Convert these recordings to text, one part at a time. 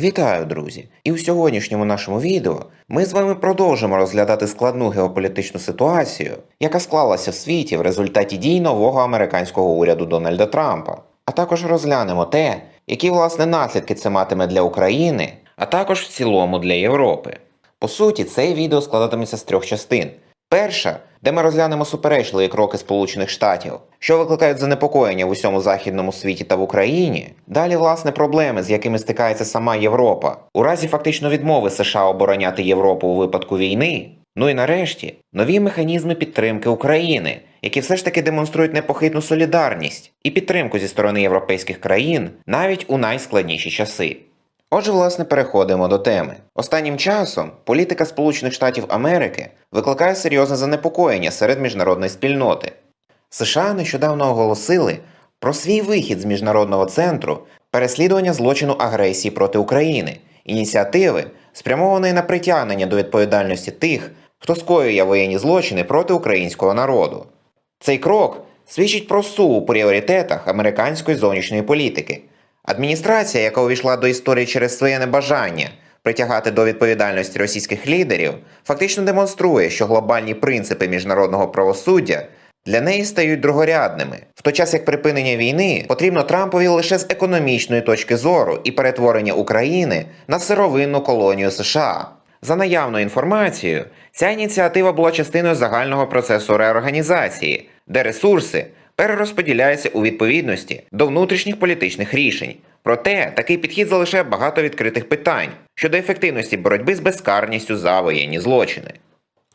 Вітаю, друзі! І у сьогоднішньому нашому відео ми з вами продовжимо розглядати складну геополітичну ситуацію, яка склалася в світі в результаті дій нового американського уряду Дональда Трампа. А також розглянемо те, які власне наслідки це матиме для України, а також в цілому для Європи. По суті, це відео складатиметься з трьох частин. Перша, де ми розглянемо суперечливі кроки Сполучених Штатів, що викликають занепокоєння в усьому західному світі та в Україні. Далі, власне, проблеми, з якими стикається сама Європа, у разі фактично відмови США обороняти Європу у випадку війни. Ну і нарешті нові механізми підтримки України, які все ж таки демонструють непохитну солідарність і підтримку зі сторони європейських країн навіть у найскладніші часи. Отже, власне, переходимо до теми. Останнім часом політика Сполучених Штатів Америки викликає серйозне занепокоєння серед міжнародної спільноти. США нещодавно оголосили про свій вихід з міжнародного центру переслідування злочину агресії проти України, ініціативи, спрямованої на притягнення до відповідальності тих, хто скоює воєнні злочини проти українського народу. Цей крок свідчить про суву у пріоритетах американської зовнішньої політики. Адміністрація, яка увійшла до історії через своє небажання притягати до відповідальності російських лідерів, фактично демонструє, що глобальні принципи міжнародного правосуддя для неї стають другорядними, в той час як припинення війни потрібно Трампові лише з економічної точки зору і перетворення України на сировинну колонію США. За наявною інформацією, ця ініціатива була частиною загального процесу реорганізації, де ресурси перерозподіляються у відповідності до внутрішніх політичних рішень. Проте такий підхід залишає багато відкритих питань щодо ефективності боротьби з безкарністю за воєнні злочини.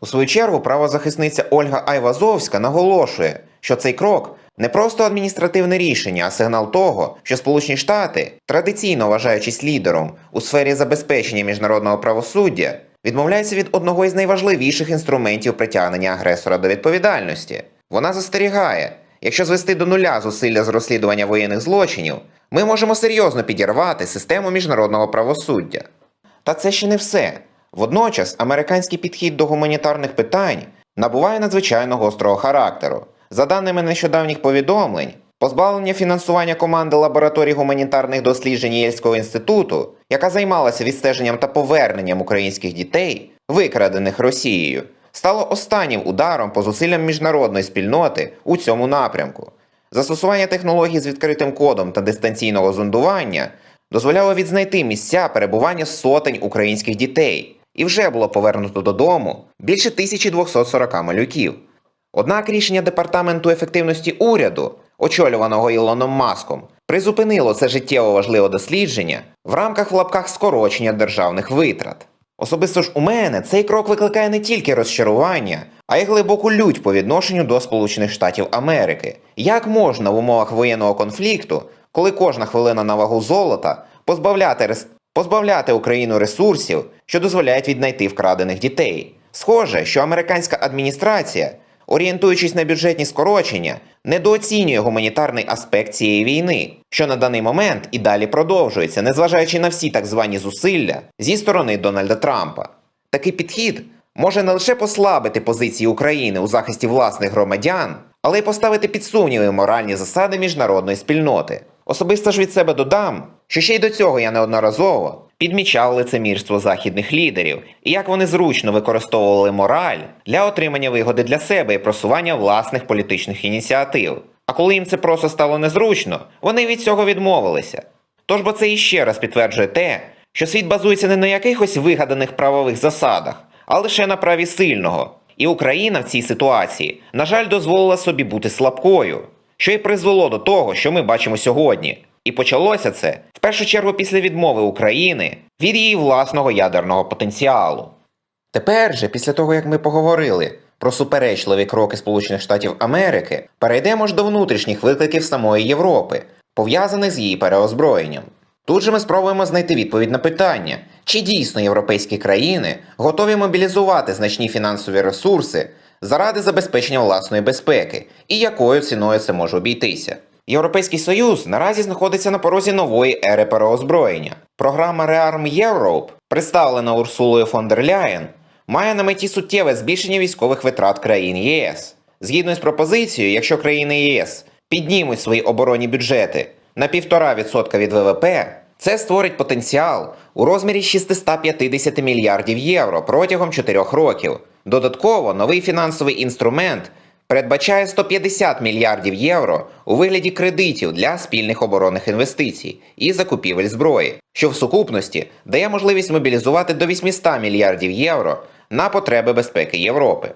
У свою чергу правозахисниця Ольга Айвазовська наголошує, що цей крок не просто адміністративне рішення, а сигнал того, що Сполучені Штати, традиційно вважаючись лідером у сфері забезпечення міжнародного правосуддя, відмовляються від одного із найважливіших інструментів притягнення агресора до відповідальності. Вона застерігає, якщо звести до нуля зусилля з розслідування воєнних злочинів, ми можемо серйозно підірвати систему міжнародного правосуддя. Та це ще не все. Водночас американський підхід до гуманітарних питань набуває надзвичайно гострого характеру. За даними нещодавніх повідомлень, позбавлення фінансування команди лабораторій гуманітарних досліджень Єльського інституту, яка займалася відстеженням та поверненням українських дітей, викрадених Росією, стало останнім ударом по зусиллям міжнародної спільноти у цьому напрямку. Застосування технологій з відкритим кодом та дистанційного зондування дозволяло відзнайти місця перебування сотень українських дітей, і вже було повернуто додому більше 1240 малюків. Однак рішення департаменту ефективності уряду, очолюваного Ілоном Маском, призупинило це життєво важливе дослідження в рамках в лапках скорочення державних витрат. Особисто ж у мене цей крок викликає не тільки розчарування, а й глибоку лють по відношенню до Сполучених Штатів Америки. Як можна в умовах воєнного конфлікту, коли кожна хвилина на вагу золота, позбавляти, рес... позбавляти Україну ресурсів, що дозволяють віднайти вкрадених дітей? Схоже, що американська адміністрація, орієнтуючись на бюджетні скорочення, недооцінює гуманітарний аспект цієї війни, що на даний момент і далі продовжується, незважаючи на всі так звані зусилля зі сторони Дональда Трампа. Такий підхід може не лише послабити позиції України у захисті власних громадян, але й поставити під сумніви моральні засади міжнародної спільноти. Особисто ж від себе додам, що ще й до цього я неодноразово підмічав лицемірство західних лідерів і як вони зручно використовували мораль для отримання вигоди для себе і просування власних політичних ініціатив. А коли їм це просто стало незручно, вони від цього відмовилися. Тож бо це іще раз підтверджує те, що світ базується не на якихось вигаданих правових засадах, а лише на праві сильного. І Україна в цій ситуації, на жаль, дозволила собі бути слабкою, що й призвело до того, що ми бачимо сьогодні. І почалося це в першу чергу після відмови України від її власного ядерного потенціалу. Тепер же, після того як ми поговорили про суперечливі кроки Сполучених Штатів Америки, перейдемо ж до внутрішніх викликів самої Європи, пов'язаних з її переозброєнням. Тут же ми спробуємо знайти відповідь на питання, чи дійсно європейські країни готові мобілізувати значні фінансові ресурси заради забезпечення власної безпеки, і якою ціною це може обійтися. Європейський Союз наразі знаходиться на порозі нової ери переозброєння. Програма Rearm Europe, представлена Урсулою фон дер Ляєн, має на меті суттєве збільшення військових витрат країн ЄС. Згідно з пропозицією, якщо країни ЄС піднімуть свої оборонні бюджети на 1,5% від ВВП, Це створить потенціал у розмірі 650 мільярдів євро протягом 4 років. Додатково новий фінансовий інструмент передбачає 150 мільярдів євро у вигляді кредитів для спільних оборонних інвестицій і закупівель зброї, що в сукупності дає можливість мобілізувати до 800 мільярдів євро на потреби безпеки Європи.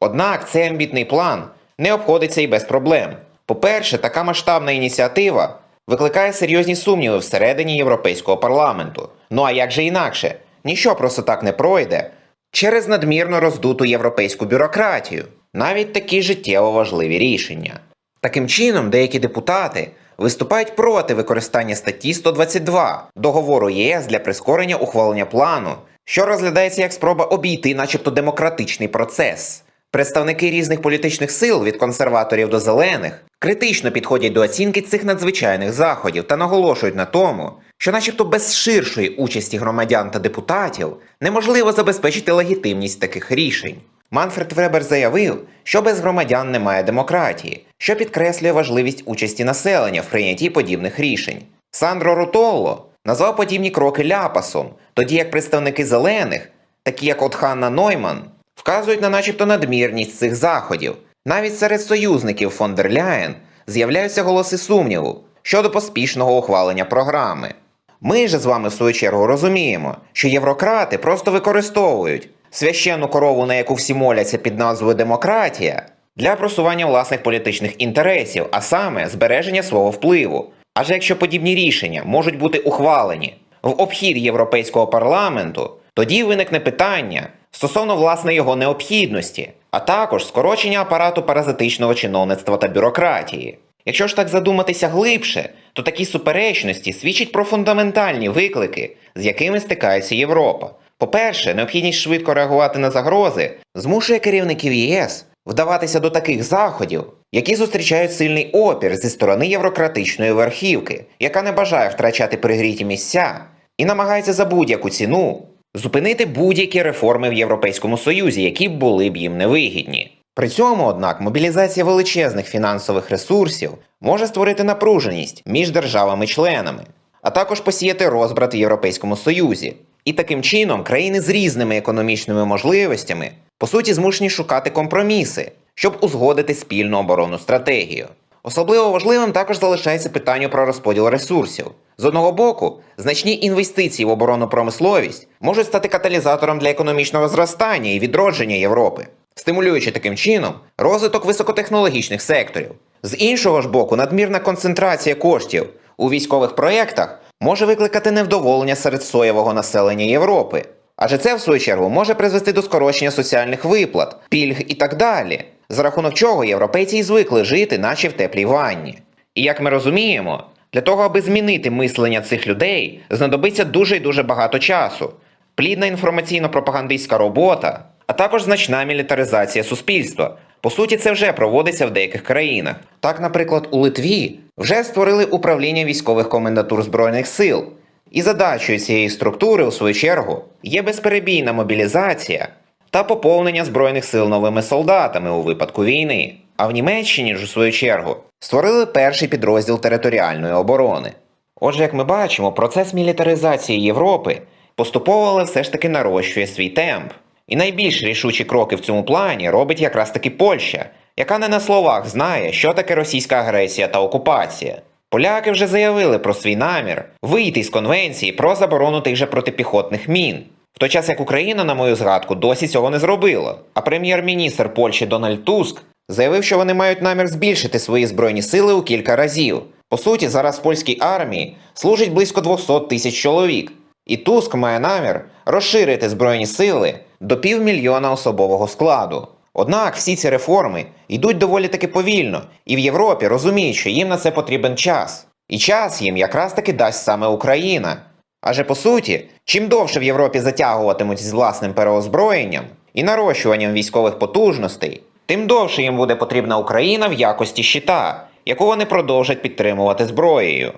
Однак цей амбітний план не обходиться і без проблем. По-перше, така масштабна ініціатива викликає серйозні сумніви всередині Європейського парламенту. Ну а як же інакше? Ніщо просто так не пройде через надмірно роздуту європейську бюрократію, навіть такі життєво важливі рішення. Таким чином, деякі депутати виступають проти використання статті 122 договору ЄС для прискорення ухвалення плану, що розглядається як спроба обійти, начебто, демократичний процес. Представники різних політичних сил від консерваторів до зелених критично підходять до оцінки цих надзвичайних заходів та наголошують на тому, що, начебто, без ширшої участі громадян та депутатів неможливо забезпечити легітимність таких рішень. Манфред Вебер заявив, що без громадян немає демократії, що підкреслює важливість участі населення в прийнятті подібних рішень. Сандро Рутолло назвав подібні кроки ляпасом, тоді як представники зелених, такі як от Ханна Нойман, вказують на начебто надмірність цих заходів. Навіть серед союзників фон дер Ляєн з'являються голоси сумніву щодо поспішного ухвалення програми. Ми же з вами в свою чергу розуміємо, що єврократи просто використовують священну корову, на яку всі моляться під назвою демократія, для просування власних політичних інтересів, а саме збереження свого впливу. Адже якщо подібні рішення можуть бути ухвалені в обхід Європейського парламенту, тоді виникне питання стосовно власне його необхідності, а також скорочення апарату паразитичного чиновництва та бюрократії. Якщо ж так задуматися глибше, то такі суперечності свідчать про фундаментальні виклики, з якими стикається Європа. По-перше, необхідність швидко реагувати на загрози змушує керівників ЄС вдаватися до таких заходів, які зустрічають сильний опір зі сторони єврократичної верхівки, яка не бажає втрачати пригріті місця і намагається за будь-яку ціну зупинити будь-які реформи в Європейському Союзі, які були б їм невигідні. При цьому, однак, мобілізація величезних фінансових ресурсів може створити напруженість між державами-членами, а також посіяти розбрат в Європейському Союзі. І таким чином країни з різними економічними можливостями по суті змушені шукати компроміси, щоб узгодити спільну оборонну стратегію. Особливо важливим також залишається питання про розподіл ресурсів. З одного боку, значні інвестиції в оборонну промисловість можуть стати каталізатором для економічного зростання і відродження Європи, стимулюючи таким чином розвиток високотехнологічних секторів. З іншого ж боку, надмірна концентрація коштів у військових проєктах може викликати невдоволення серед соєвого населення Європи. Адже це, в свою чергу, може призвести до скорочення соціальних виплат, пільг і так далі, за рахунок чого європейці й звикли жити, наче в теплій ванні. І як ми розуміємо, для того, аби змінити мислення цих людей, знадобиться дуже і дуже багато часу, плідна інформаційно-пропагандистська робота, а також значна мілітаризація суспільства. По суті, це вже проводиться в деяких країнах. Так, наприклад, у Литві вже створили управління військових комендатур Збройних сил. І задачею цієї структури, у свою чергу, є безперебійна мобілізація та поповнення Збройних сил новими солдатами у випадку війни. А в Німеччині ж, у свою чергу, створили перший підрозділ територіальної оборони. Отже, як ми бачимо, процес мілітаризації Європи поступово, але все ж таки нарощує свій темп. І найбільш рішучі кроки в цьому плані робить якраз таки Польща, яка не на словах знає, що таке російська агресія та окупація. Поляки вже заявили про свій намір вийти з конвенції про заборону тих же протипіхотних мін. В той час як Україна, на мою згадку, досі цього не зробила. А прем'єр-міністр Польщі Дональд Туск заявив, що вони мають намір збільшити свої збройні сили у кілька разів. По суті, зараз в польській армії служить близько 200 тисяч чоловік. І Туск має намір розширити збройні сили до півмільйона особового складу. Однак всі ці реформи йдуть доволі таки повільно, і в Європі розуміють, що їм на це потрібен час. І час їм якраз таки дасть саме Україна. Адже по суті, чим довше в Європі затягуватимуть з власним переозброєнням і нарощуванням військових потужностей, тим довше їм буде потрібна Україна в якості щита, яку вони продовжать підтримувати зброєю.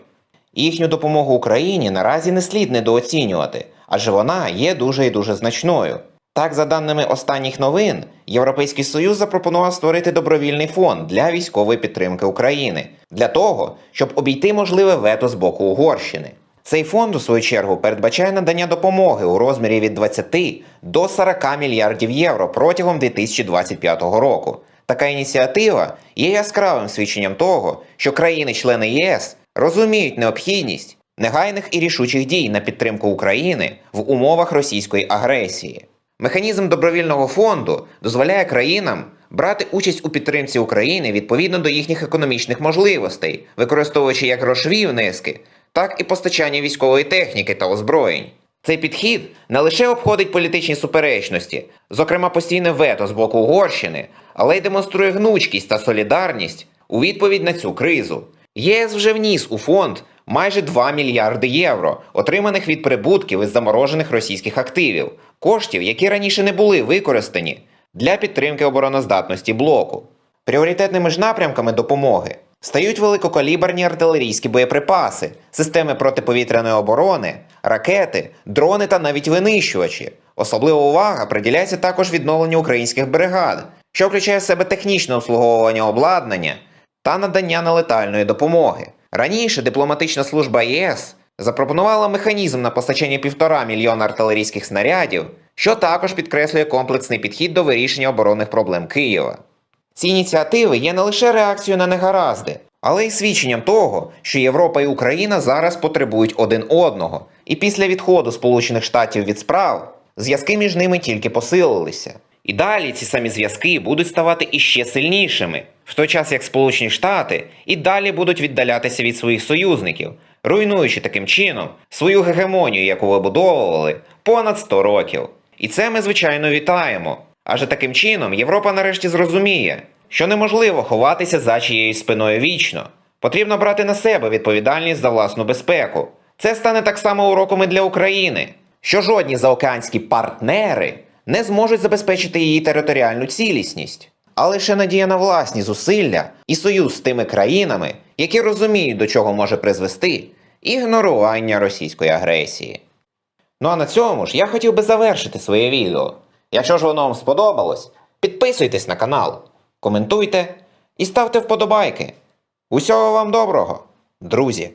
Їхню допомогу Україні наразі не слід недооцінювати, адже вона є дуже і дуже значною. Так, за даними останніх новин, Європейський Союз запропонував створити добровільний фонд для військової підтримки України для того, щоб обійти можливе вето з боку Угорщини. Цей фонд, у свою чергу, передбачає надання допомоги у розмірі від 20 до 40 мільярдів євро протягом 2025 року. Така ініціатива є яскравим свідченням того, що країни-члени ЄС розуміють необхідність негайних і рішучих дій на підтримку України в умовах російської агресії. Механізм добровільного фонду дозволяє країнам брати участь у підтримці України відповідно до їхніх економічних можливостей, використовуючи як грошові внески, так і постачання військової техніки та озброєнь. Цей підхід не лише обходить політичні суперечності, зокрема постійне вето з боку Угорщини, але й демонструє гнучкість та солідарність у відповідь на цю кризу. ЄС вже вніс у фонд майже 2 мільярди євро, отриманих від прибутків із заморожених російських активів, коштів, які раніше не були використані для підтримки обороноздатності блоку. Пріоритетними ж напрямками допомоги стають великокаліберні артилерійські боєприпаси, системи протиповітряної оборони, ракети, дрони та навіть винищувачі. Особлива увага приділяється також відновленню українських бригад, що включає в себе технічне обслуговування обладнання та надання нелетальної допомоги. Раніше дипломатична служба ЄС запропонувала механізм на постачання півтора мільйона артилерійських снарядів, що також підкреслює комплексний підхід до вирішення оборонних проблем Києва. Ці ініціативи є не лише реакцією на негаразди, але й свідченням того, що Європа і Україна зараз потребують один одного, і після відходу Сполучених Штатів від справ зв'язки між ними тільки посилилися. І далі ці самі зв'язки будуть ставати іще сильнішими, в той час як Сполучені Штати і далі будуть віддалятися від своїх союзників, руйнуючи таким чином свою гегемонію, яку вибудовували понад 100 років. І це ми, звичайно, вітаємо. Адже таким чином Європа нарешті зрозуміє, що неможливо ховатися за чиєюсь спиною вічно. Потрібно брати на себе відповідальність за власну безпеку. Це стане так само уроком і для України, що жодні заокеанські партнери не зможуть забезпечити її територіальну цілісність, а лише надія на власні зусилля і союз з тими країнами, які розуміють, до чого може призвести ігнорування російської агресії. Ну а на цьому ж я хотів би завершити своє відео. Якщо ж воно вам сподобалось, підписуйтесь на канал, коментуйте і ставте вподобайки. Усього вам доброго, друзі!